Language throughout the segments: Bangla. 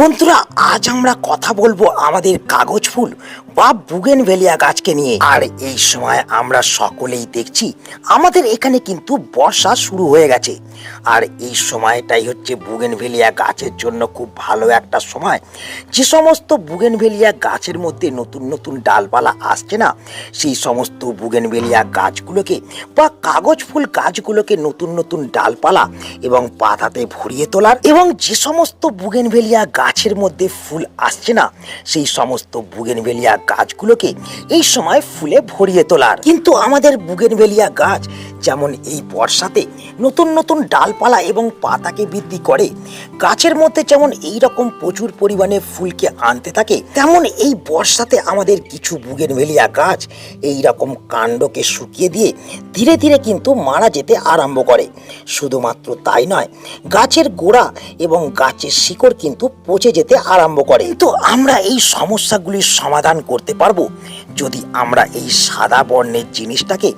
বন্ধুরা, আজ আমরা কথা বলব আমাদের কাগজ ফুল বা বুগেন ভেলিয়া গাছকে নিয়ে। আর এই সময় আমরা সকলেই দেখছি, আমাদের এখানে কিন্তু বর্ষা শুরু হয়ে গেছে। আর এই সময়টাই হচ্ছে বুগেন ভেলিয়া গাছের জন্য খুব ভালো একটা সময়। যে সমস্ত বুগেন ভেলিয়া গাছের মধ্যে নতুন নতুন ডালপালা আসছে না, সেই সমস্ত বুগেন ভেলিয়া গাছগুলোকে বা কাগজ ফুল গাছগুলোকে নতুন নতুন ডালপালা এবং পাতাতে ভরিয়ে তোলার। এবং যে সমস্ত বুগেনভেলিয়া গাছের মধ্যে ফুল আসছে না। সেই সমস্ত বুগেনভেলিয়া গাছগুলোকে এই সময় ফুলে ভরিয়ে তোলার। কিন্তু আমাদের বুগেনভেলিয়া গাছ যেমন এই বর্ষাতে নতুন নতুন ডালপালা এবং পাতাকে বৃদ্ধি করে, গাছের মধ্যে যেমন এই রকম প্রচুর পরিমাণে ফুলকে আনতে থাকে, তেমন এই বর্ষাতে আমাদের কিছু বুগের মেলিয়া গাছ এই রকম কাণ্ডকে শুকিয়ে দিয়ে ধীরে ধীরে কিন্তু মারা যেতে আরম্ভ করে। শুধুমাত্র তাই নয়, গাছের গোড়া এবং গাছের শিকড় কিন্তু পচে যেতে আরম্ভ করে। তো আমরা এই সমস্যাগুলির সমাধান করতে পারব। যদি আমরা এই সাদা বর্ণের জিনিসটাকে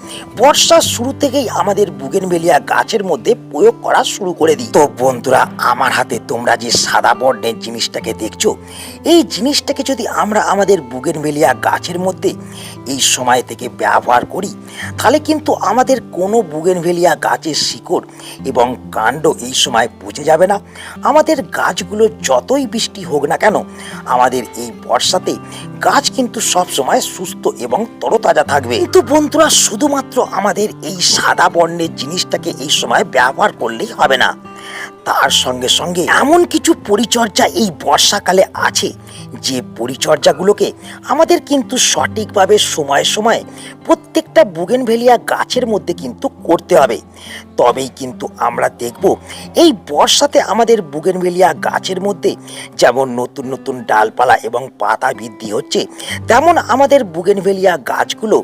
বর্ষার শুরু থেকেই আমাদের বুগেনভেলিয়া গাছের মধ্যে প্রয়োগ করা শুরু করে দিই। তো বন্ধুরা, আমার হাতে তোমরা যে সাদা বর্ণের জিনিসটাকে দেখছ, এই জিনিসটাকে যদি আমরা আমাদের বুগেনভেলিয়া গাছের মধ্যে এই সময় থেকে ব্যবহার করি, তাহলে কিন্তু আমাদের কোনো বুগেন বুগেনভেলিয়া গাছের শিকড় এবং কাণ্ড এই সময় পচে যাবে না। আমাদের গাছগুলো যতই বৃষ্টি হোক না কেন, আমাদের এই বর্ষাতে গাছ কিন্তু সব সময় সুস্থ এবং তরতাজা থাকবে। কিন্তু বন্ধুরা, শুধুমাত্র আমাদের এই সাদা বর্ণের জিনিসটাকে এই সময় ব্যবহার করলেই হবে না। তার সঙ্গে সঙ্গে এমন কিছু পরিচর্যা এই বর্ষাকালে আছে, যে পরিচর্যাগুলোকে আমাদের কিন্তু সঠিকভাবে সময়ে সময়ে প্রত্যেকটা বুগেনভেলিয়া গাছের মধ্যে কিন্তু করতে হবে। তবেই কিন্তু আমরা দেখব এই বর্ষাতে আমাদের বুগেনভেলিয়া গাছের মধ্যে যেমন নতুন নতুন ডালপালা এবং পাতা বৃদ্ধি হচ্ছে, তেমন আমাদের বুগেনভেলিয়া গাছগুলো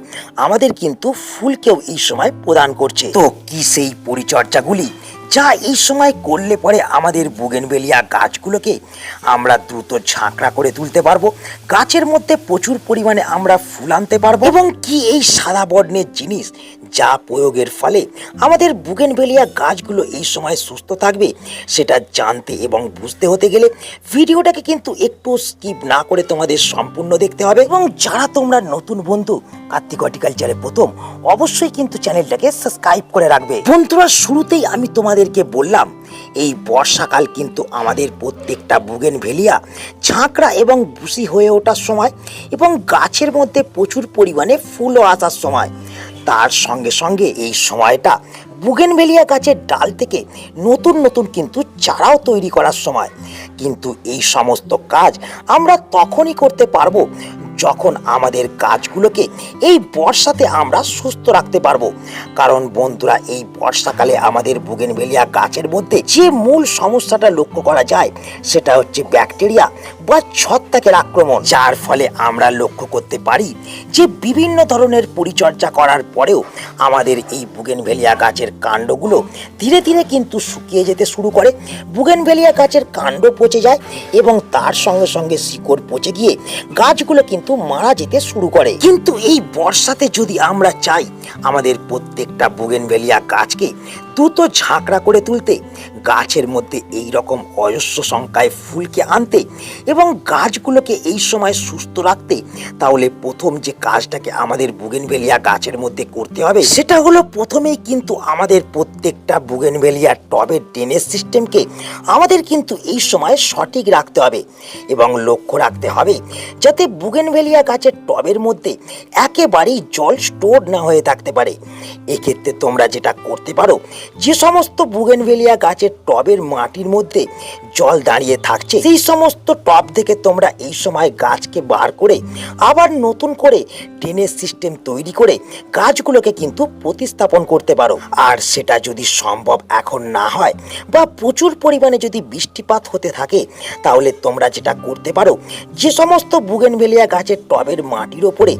আমাদের কিন্তু ফুলকেও এই সময় প্রদান করছে। তো কি সেই পরিচর্যাগুলি যা এই সময় করলে পরে আমাদের বুগেনবেলিয়া গাছগুলোকে আমরা দ্রুত ঝাঁকড়া করে তুলতে পারব। গাছের মধ্যে প্রচুর পরিমাণে আমরা ফুল আনতে পারব। এবং কি এই সাদা বর্ণের জিনিস যা প্রয়োগের ফলে আমাদের বুগেনভেলিয়া গাছগুলো এই সময় সুস্থ থাকবে, সেটা জানতে এবং বুঝতে হতে গেলে ভিডিওটাকে কিন্তু একটু স্কিপ না করে তোমাদের সম্পূর্ণ দেখতে হবে। এবং যারা তোমরা নতুন বন্ধু, কার্তিক হর্টিকালচারে প্রথম, অবশ্যই কিন্তু চ্যানেলটাকে সাবস্ক্রাইব করে রাখবে। বন্ধুরা, শুরুতেই আমি তোমাদেরকে বললাম, এই বর্ষাকাল কিন্তু আমাদের প্রত্যেকটা বুগেন ভেলিয়া ঝাঁকড়া এবং বুসি হয়ে ওঠার সময় এবং গাছের মধ্যে প্রচুর পরিমাণে ফুলও আসার সময়। তার সঙ্গে সঙ্গে এই সময়টা বুগেনভেলিয়া গাছের ডাল থেকে নতুন নতুন কিন্তু চারাও তৈরি করার সময়। কিন্তু এই সমস্ত কাজ আমরা তখনই করতে পারব যখন আমাদের গাছগুলোকে এই বর্ষাতে আমরা সুস্থ রাখতে পারব। কারণ বন্ধুরা, এই বর্ষাকালে আমাদের বুগেনভেলিয়া গাছের মধ্যে যে মূল সমস্যাটা লক্ষ্য করা যায়, সেটা হচ্ছে ব্যাকটেরিয়া বা ছত্রাকের আক্রমণ। যার ফলে আমরা লক্ষ্য করতে পারি যে বিভিন্ন ধরনের পরিচর্যা করার পরেও আমাদের এই বুগেনভেলিয়া গাছের কাণ্ডগুলো ধীরে ধীরে কিন্তু শুকিয়ে যেতে শুরু করে। বুগেনভেলিয়া গাছের কাণ্ড পচে যায় এবং তার সঙ্গে সঙ্গে শিকড় পচে গিয়ে গাছগুলো কিন্তু মারা যেতে শুরু করে। কিন্তু এই বর্ষাতে যদি আমরা চাই আমাদের প্রত্যেকটা বুগেনভেলিয়া গাছকে দ্রুত ঝাঁকড়া করে তুলতে, গাছের মধ্যে এই রকম অজস্র সংখ্যায় ফুলকে আনতে এবং গাছগুলোকে এই সময় সুস্থ রাখতে, তাহলে প্রথম যে কাজটাকে আমাদের বুগেনভেলিয়া গাছের মধ্যে করতে হবে, সেটা হলো প্রথমেই কিন্তু আমাদের প্রত্যেকটা বুগেনভেলিয়া টবের ড্রেনেজ সিস্টেমকে আমাদের কিন্তু এই সময় সঠিক রাখতে হবে এবং লক্ষ্য রাখতে হবে যাতে বুগেনভেলিয়া গাছের টবের মধ্যে একেবারেই জল স্টোর না হয়ে থাকতে পারে। এক্ষেত্রে তোমরা যেটা করতে পারো যে সমস্ত বুগেনভেলিয়া গাছের টবের মাটির মধ্যে জল দাঁড়িয়ে থাকছে, সেই সমস্ত টব থেকে তোমরা এই সময় গাছকে বার করে আবার নতুন করে ড্রেনেজ সিস্টেম তৈরি করে গাছগুলোকে কিন্তু প্রতিস্থাপন করতে পারো। আর সেটা যদি সম্ভব এখন না হয় বা প্রচুর পরিমাণে যদি বৃষ্টিপাত হতে থাকে, তাহলে তোমরা যেটা করতে পারো, যে সমস্ত বুগেনভেলিয়া গাছের টবের মাটির ওপরে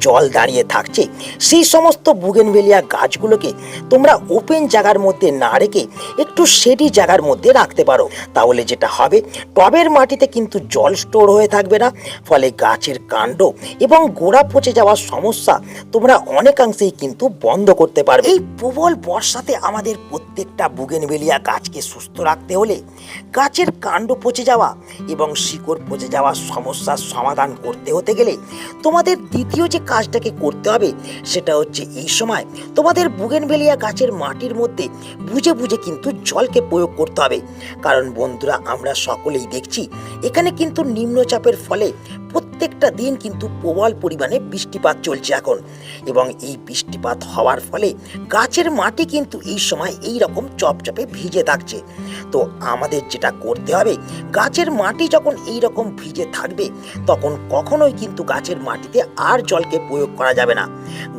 জল দাঁড়িয়ে থাকছে, সেই সমস্ত বুগেনভেলিয়া গাছগুলোকে তোমরা ওপেন জায়গা জায়গার মধ্যে না রেখে একটু সেটি জায়গার মধ্যে রাখতে পারো। তাহলে যেটা হবে, টবের মাটিতে কিন্তু জল স্টোর হয়ে থাকবে না, ফলে গাছের কাণ্ড এবং গোড়া পচে যাওয়ার সমস্যা তোমরা অনেকাংশেই কিন্তু বন্ধ করতে পারবে। এই প্রবল বর্ষাতে আমাদের প্রত্যেকটা বুগেনভেলিয়া গাছকে সুস্থ রাখতে হলে গাছের কাণ্ড পচে যাওয়া এবং শিকড় পচে যাওয়ার সমস্যার সমাধান করতে হতে গেলে তোমাদের দ্বিতীয় যে কাজটাকে করতে হবে, সেটা হচ্ছে এই সময় তোমাদের বুগেনভেলিয়া গাছের মাটির মধ্যে বুঝে বুঝে কিন্তু জলকে প্রয়োগ করতে হবে। কারণ বন্ধুরা, আমরা সকলেই দেখছি, এখানে কিন্তু নিম্নচাপের ফলে প্রত্যেকটা দিন কিন্তু প্রবল পরিমাণে বৃষ্টিপাত চলছে এখন। এবং এই বৃষ্টিপাত হওয়ার ফলে গাছের মাটি কিন্তু এই সময় এই রকম চপচপে ভিজে থাকছে। তো আমাদের যেটা করতে হবে, গাছের মাটি যখন এই রকম ভিজে থাকবে, তখন কখনোই কিন্তু গাছের মাটিতে আর জলকে প্রয়োগ করা যাবে না।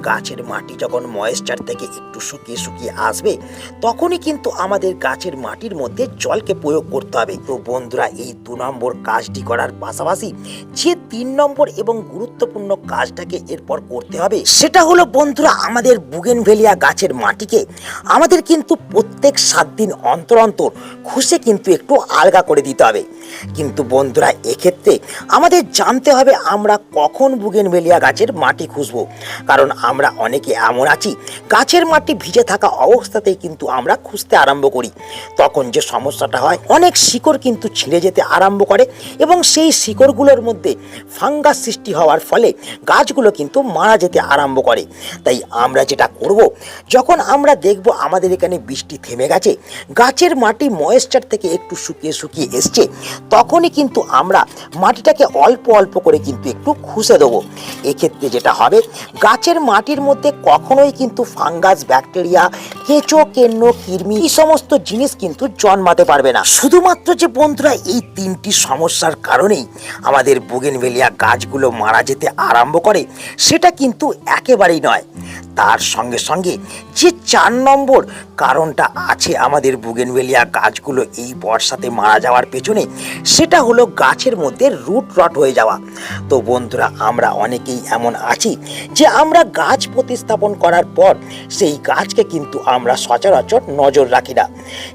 গাছের মাটি যখন ময়েশ্চার থেকে একটু শুকিয়ে শুকিয়ে আসবে, তখনই কিন্তু আমাদের গাছের মাটির মধ্যে জলকে প্রয়োগ করতে হবে। তো বন্ধুরা, এই দু নম্বর কাজটি করার পাশাপাশি যে তিন নম্বর এবং গুরুত্বপূর্ণ কাজটাকে এরপর করতে হবে। সেটা হলো, বন্ধুরা, আমাদের বুগেনভেলিয়া গাছের মাটিকে। আমাদের কিন্তু প্রত্যেক সাত দিন অন্তর অন্তর খুশে কিন্তু একটু আলগা করে দিতে হবে। কিন্তু বন্ধুরা, এক্ষেত্রে আমাদের জানতে হবে আমরা কখন বুগেন বুগেনভেলিয়া গাছের মাটি খুঁজবো। কারণ আমরা অনেকে এমন আছি, গাছের মাটি ভিজে থাকা অবস্থাতেই কিন্তু আমরা খুঁজতে আরম্ভ করি। তখন যে সমস্যাটা হয়, অনেক শিকড় কিন্তু ছিঁড়ে যেতে আরম্ভ করে এবং সেই শিকড়গুলোর মধ্যে ফাঙ্গাস সৃষ্টি হওয়ার ফলে গাছগুলো কিন্তু মারা যেতে আরম্ভ করে। তাই আমরা যেটা করব, যখন আমরা দেখব আমাদের এখানে বৃষ্টি থেমে গেছে, গাছের মাটি ময়েশ্চার থেকে একটু শুকিয়ে শুকিয়ে এসছে তখনই কিন্তু আমরা মাটিটাকে অল্প অল্প করে কিন্তু একটু খুশে দেবো। এক্ষেত্রে যেটা হবে, গাছের মাটির মধ্যে কখনোই কিন্তু ফাঙ্গাস, ব্যাকটেরিয়া, কেঁচো, কেন্ন, কৃমি এই সমস্ত জিনিস কিন্তু জন্মাতে পারবে না। শুধুমাত্র যে বন্ধুরা, এই তিনটি সমস্যার কারণেই আমাদের বুগেনভেলিয়া গাছগুলো মারা যেতে আরম্ভ করে, সেটা কিন্তু একেবারেই নয়। তার সঙ্গে সঙ্গে যে চার নম্বর কারণটা আছে আমাদের বুগেনভেলিয়া গাছগুলো এই বর্ষাতে মারা যাওয়ার পেছনে সেটা হলো গাছের মধ্যে রুট রট হয়ে যাওয়া। তো বন্ধুরা, আমরা অনেকেই এমন আছি যে আমরা গাছ প্রতিস্থাপন করার পর সেই গাছকে কিন্তু আমরা সচরাচর নজর রাখি না।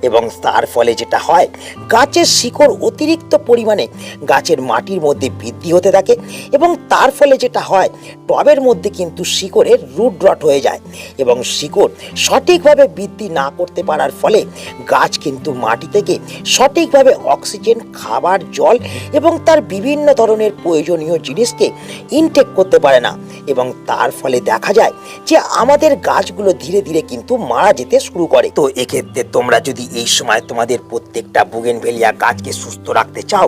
এবং তার ফলে যেটা হয়, গাছের শিকড় অতিরিক্ত পরিমাণে গাছের মাটির মধ্যে বৃদ্ধি হতে থাকে এবং তার ফলে যেটা হয়, টবের মধ্যে কিন্তু শিকড়ের রুট রট হয়ে যায় এবং শিকড় সঠিকভাবে বৃদ্ধি না করতে পারার ফলে গাছ কিন্তু মাটি থেকে সঠিকভাবে অক্সিজেন খাবার, জল এবং তার বিভিন্ন ধরনের প্রয়োজনীয় জিনিসকে ইনটেক করতে পারে না। এবং তার ফলে দেখা যায় যে আমাদের গাছগুলো ধীরে ধীরে কিন্তু মারা যেতে শুরু করে। তো এক্ষেত্রে তোমরা যদি এই সময় তোমাদের প্রত্যেকটা বুগেনভেলিয়া গাছকে সুস্থ রাখতে চাও,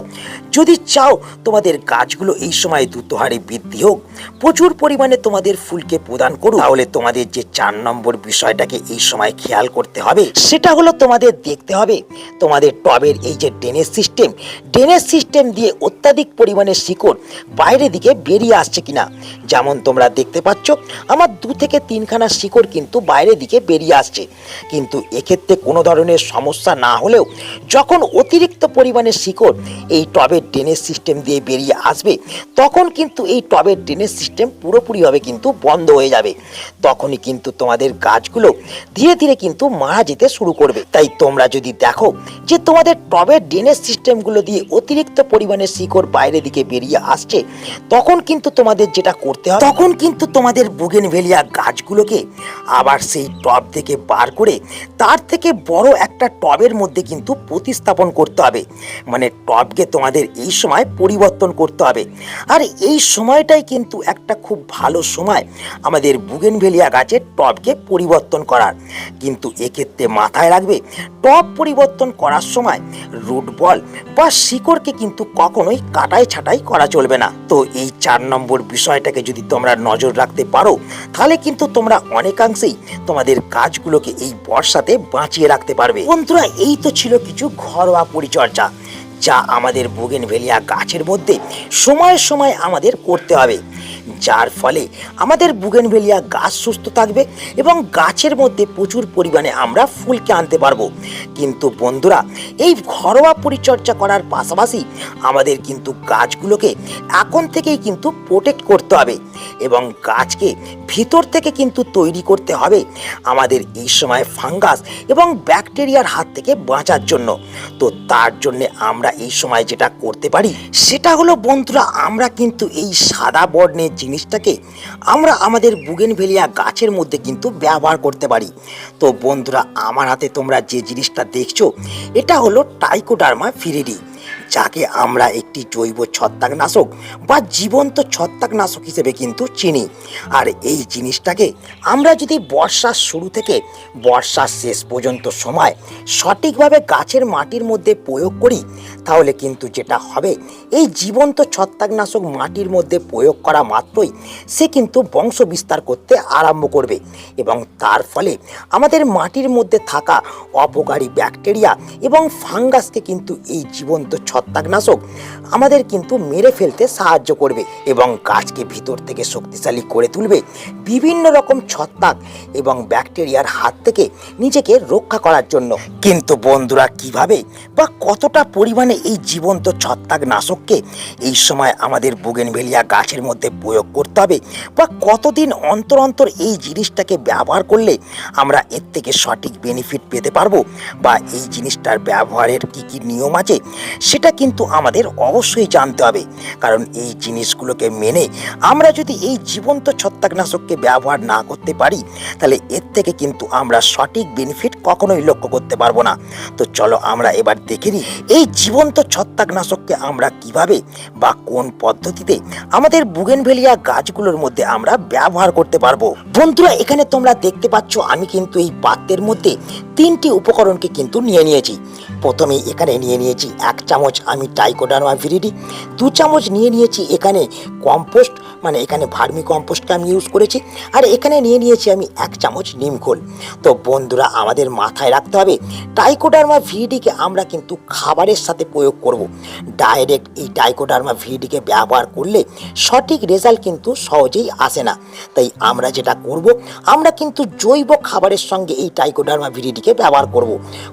যদি চাও তোমাদের গাছগুলো এই সময় দ্রুত হারে বৃদ্ধি হোক, প্রচুর পরিমাণে তোমাদের ফুলকে প্রদান করুক তাহলে তোমাদের যে চার নম্বর বিষয়টাকে এই সময় খেয়াল করতে হবে, সেটা হলো তোমাদের দেখতে হবে। তোমাদের টবের এই যে ড্রেনেজ সিস্টেম ড্রেনেজ সিস্টেম দিয়ে অত্যাধিক পরিমাণে শিকড় বাইরের দিকে বেরিয়ে আসছে কিনা? যেমন তোমরা দেখতে পাচ্ছ, আমার দু থেকে তিনখানা শিকড় কিন্তু বাইরের দিকে বেরিয়ে আসছে। কিন্তু এক্ষেত্রে কোনো ধরনের সমস্যা না হলেও যখন অতিরিক্ত পরিমাণে শিকড় এই টবের ড্রেনেজ সিস্টেম দিয়ে বেরিয়ে আসবে, তখন কিন্তু এই টবের ড্রেনেজ সিস্টেম পুরোপুরিভাবে কিন্তু বন্ধ হয়ে যাবে। তখনই কিন্তু তোমাদের গাছগুলো ধীরে ধীরে কিন্তু মারা যেতে শুরু করবে। তাই তোমরা যদি দেখো যে তোমাদের টবের ড্রেনেজ সিস্টেমগুলো দিয়ে অতিরিক্ত পরিমাণে শিকড় বাইরের দিকে বেরিয়ে আসছে, তখন কিন্তু তোমাদের যেটা করতে হবে, তখন কিন্তু তোমাদের বুগেনভেলিয়া গাছগুলোকে আবার সেই টব থেকে বার করে তার থেকে বড় একটা টবের মধ্যে কিন্তু প্রতিস্থাপন করতে হবে। মানে টবকে তোমাদের এই সময় পরিবর্তন করতে হবে। আর এই সময়টাই কিন্তু একটা খুব ভালো সময় আমাদের বুগেনভেলিয়া গাছের টবকে পরিবর্তন করার। কিন্তু এক্ষেত্রে মাথায় রাখবে, টব পরিবর্তন করার সময় রুট বল বা শিকড়কে কিন্তু কখনোই কাটাই ছাটাই করা চলবে না। তো এই চার নম্বর বিষয়টাকে যদি তোমরা নজর রাখতে পারো, তাহলে কিন্তু তোমরা অনেকাংশেই তোমাদের কাজগুলোকে এই বর্ষাতে বাঁচিয়ে রাখতে পারবে। বন্ধুরা, এই তো ছিল কিছু ঘরোয়া পরিচর্যা, যা আমাদের বুগেনভেলিয়া গাছের মধ্যে সময় সময় আমাদের করতে হবে। যার ফলে আমাদের বুগেনভেলিয়া গাছ সুস্থ থাকবে এবং গাছের মধ্যে প্রচুর পরিমাণে আমরা ফুলকে আনতে পারব। কিন্তু বন্ধুরা, এই ঘরোয়া পরিচর্যা করার পাশাপাশি আমাদের কিন্তু গাছগুলোকে এখন থেকেই কিন্তু প্রোটেক্ট করতে হবে এবং গাছকে ভিতর থেকে কিন্তু তৈরি করতে হবে আমাদের এই সময় ফাঙ্গাস এবং ব্যাকটেরিয়ার হাত থেকে বাঁচার জন্য। তো তার জন্য আমরা এই সময় যেটা করতে পারি, সেটা হলো বন্ধুরা, আমরা কিন্তু এই সাদা বর্ণের জিনিসটাকে আমরা আমাদের বুগেন ভেলিয়া গাছের মধ্যে কিন্তু ব্যবহার করতে পারি। তো বন্ধুরা, আমার হাতে তোমরা যে জিনিসটা দেখছ, এটা হলো টাইকোডার্মা ফিরিডি যাকে আমরা একটি জৈব ছত্রাকনাশক বা জীবন্ত ছত্রাকনাশক হিসেবে কিন্তু চিনি। আর এই জিনিসটাকে আমরা যদি বর্ষার শুরু থেকে বর্ষার শেষ পর্যন্ত সময় সঠিকভাবে গাছের মাটির মধ্যে প্রয়োগ করি, তাহলে কিন্তু যেটা হবে, এই জীবন্ত ছত্রাকনাশক মাটির মধ্যে প্রয়োগ করা মাত্রই সে কিন্তু বংশ বিস্তার করতে আরম্ভ করবে। এবং তার ফলে আমাদের মাটির মধ্যে থাকা অপকারী ব্যাকটেরিয়া এবং ফাঙ্গাসকে কিন্তু এই জীবন্ত ছত্রাকনাশক আমাদের কিন্তু মেরে ফেলতে সাহায্য করবে এবং গাছকে ভিতর থেকে শক্তিশালী করে তুলবে। বিভিন্ন রকম ছত্রাক এবং ব্যাকটেরিয়ার হাত থেকে নিজেকে রক্ষা করার জন্য। কিন্তু বন্ধুরা, কীভাবে বা কতটা পরিমাণে এই জীবন্ত ছত্রাকনাশককে এই সময় আমাদের বুগেনভেলিয়া গাছের মধ্যে প্রয়োগ করতে হবে বা কতদিন অন্তর অন্তর এই জিনিসটাকে ব্যবহার করলে আমরা এর থেকে সঠিক বেনিফিট পেতে পারব? বা এই জিনিসটার ব্যবহারের কি কি নিয়ম আছে? সেটা কিন্তু আমাদের অবশ্যই জানতে হবে। কারণ এই জিনিসগুলোকে মেনে আমরা যদি এই জীবন্ত ছত্রাকনাশককে ব্যবহার না করতে পারি, তাহলে এর থেকে কিন্তু আমরা সঠিক বেনিফিট কখনোই লক্ষ্য করতে পারব না। তো চলো আমরা এবার দেখে নিই, এই জীবন্ত ছত্রাকনাশককে আমরা কীভাবে বা কোন পদ্ধতিতে আমাদের বুগেনভেলিয়া গাছগুলোর মধ্যে আমরা ব্যবহার করতে পারব। বন্ধুরা, এখানে তোমরা দেখতে পাচ্ছ আমি কিন্তু এই পাত্রের মধ্যে তিনটি উপকরণকে কিন্তু নিয়ে নিয়েছি। প্রথমে এখানে নিয়ে নিয়েছি এক চামচ আমি টাইকোডার্মা ভিরিডি দু চামচ নিয়ে নিয়েছি এখানে কম্পোস্ট মানে এখানে ভার্মি কম্পোস্টকে আমি ইউজ করেছি আর এখানে নিয়ে নিয়েছি আমি এক চামচ নিমখোল তো বন্ধুরা, আমাদের মাথায় রাখতে হবে টাইকোডার্মা ভিডিকে আমরা কিন্তু খাবারের সাথে প্রয়োগ করব। ডাইরেক্ট এই টাইকোডার্মা ভিডিকে ব্যবহার করলে সঠিক রেজাল্ট কিন্তু সহজেই আসে না তাই আমরা যেটা করব, আমরা কিন্তু জৈব খাবারের সঙ্গে এই টাইকোডার্মা ভিডিকে ব্যবহার করব।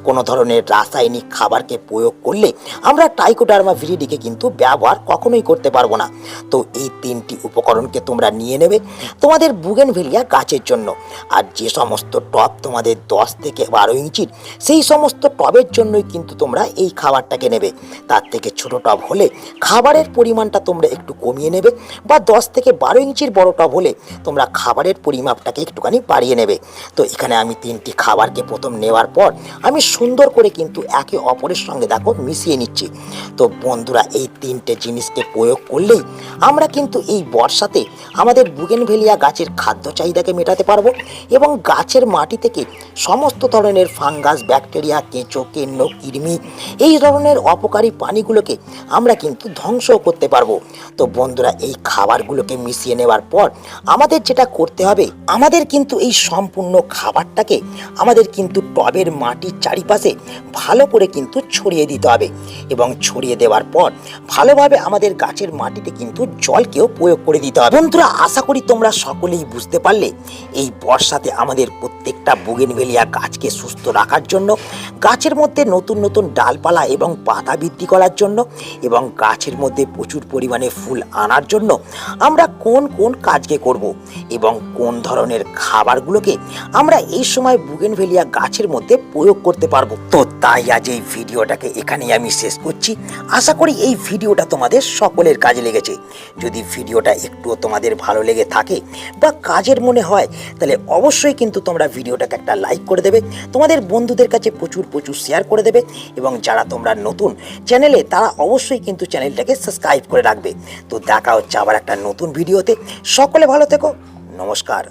কোনো ধরনের রাসায়নিক খাবারকে প্রয়োগ করলে আমরা টাইকোডার্মা ভিডিকে কিন্তু ব্যবহার কখনোই করতে পারব না তো এই তিনটি উপকরণকে তোমরা নিয়ে নেবে তোমাদের বুগেনভেলিয়া গাছের জন্য। আর যে সমস্ত টব তোমাদের দশ থেকে বারো ইঞ্চির, সেই সমস্ত টবের জন্যই কিন্তু তোমরা এই খাবারটাকে নেবে। তার থেকে ছোট টব হলে খাবারের পরিমাণটা তোমরা একটু কমিয়ে নেবে বা দশ থেকে বারো ইঞ্চির বড় টব হলে তোমরা খাবারের পরিমাপটাকে একটুখানি বাড়িয়ে নেবে। তো এখানে আমি তিনটি খাবারকে প্রথম নেওয়ার পর আমি সুন্দর করে কিন্তু একে অপরের সঙ্গে দেখো মিশিয়ে নিচ্ছি। তো বন্ধুরা, এই তিনটে জিনিসকে প্রয়োগ করলেই আমরা কিন্তু এই বর্ষাতে আমাদের বুগেনভেলিয়া গাছের খাদ্য চাহিদাকে মেটাতে পারব এবং গাছের মাটি থেকে সমস্ত ধরনের ফাঙ্গাস, ব্যাকটেরিয়া, কেঁচো, কেন্ন, কৃমি, এই ধরনের অপকারী পানিগুলোকে আমরা কিন্তু ধ্বংস করতে পারব। তো বন্ধুরা, এই খাবারগুলোকে মিশিয়ে নেওয়ার পর আমাদের যেটা করতে হবে, আমাদের কিন্তু এই সম্পূর্ণ খাবারটাকে আমাদের কিন্তু টবের মাটির চারিপাশে ভালো করে কিন্তু ছড়িয়ে দিতে হবে এবং ছড়িয়ে দেওয়ার পর ভালোভাবে আমাদের গাছের মাটিতে কিন্তু জলকেও প্রয়োগ করে দিতে হবে। বন্ধুরা, আশা করি তোমরা সকলেই বুঝতে পারলে এই বর্ষাতে আমাদের প্রত্যেকটা বুগেনভেলিয়া গাছকে সুস্থ রাখার জন্য, গাছের মধ্যে নতুন নতুন ডালপালা এবং পাতা বৃদ্ধি করার জন্য এবং গাছের মধ্যে প্রচুর পরিমাণে ফুল আনার জন্য আমরা কোন কোন কাজকে করব এবং কোন ধরনের খাবারগুলোকে আমরা এই সময় বুগেনভেলিয়া গাছের মধ্যে প্রয়োগ করতে পারব। তো তাই আজ এই ভিডিওটাকে এখানেই আমি শেষ করছি। আশা করি এই ভিডিওটা তোমাদের সকলের কাজে লেগেছে। যদি ভিডিওটা একটুও তোমাদের ভালো লেগে থাকে বা কাজের মনে হয়, তাহলে অবশ্যই কিন্তু তোমরা ভিডিওটাকে একটা লাইক করে দেবে। তোমাদের বন্ধুদের কাছে প্রচুর প্রচুর শেয়ার করে দেবে এবং যারা তোমরা নতুন চ্যানেলে তারা অবশ্যই কিন্তু চ্যানেলটাকে সাবস্ক্রাইব করে রাখবে। তো দেখা হচ্ছে আবার একটা নতুন ভিডিওতে সকলে ভালো থেকো। নমস্কার।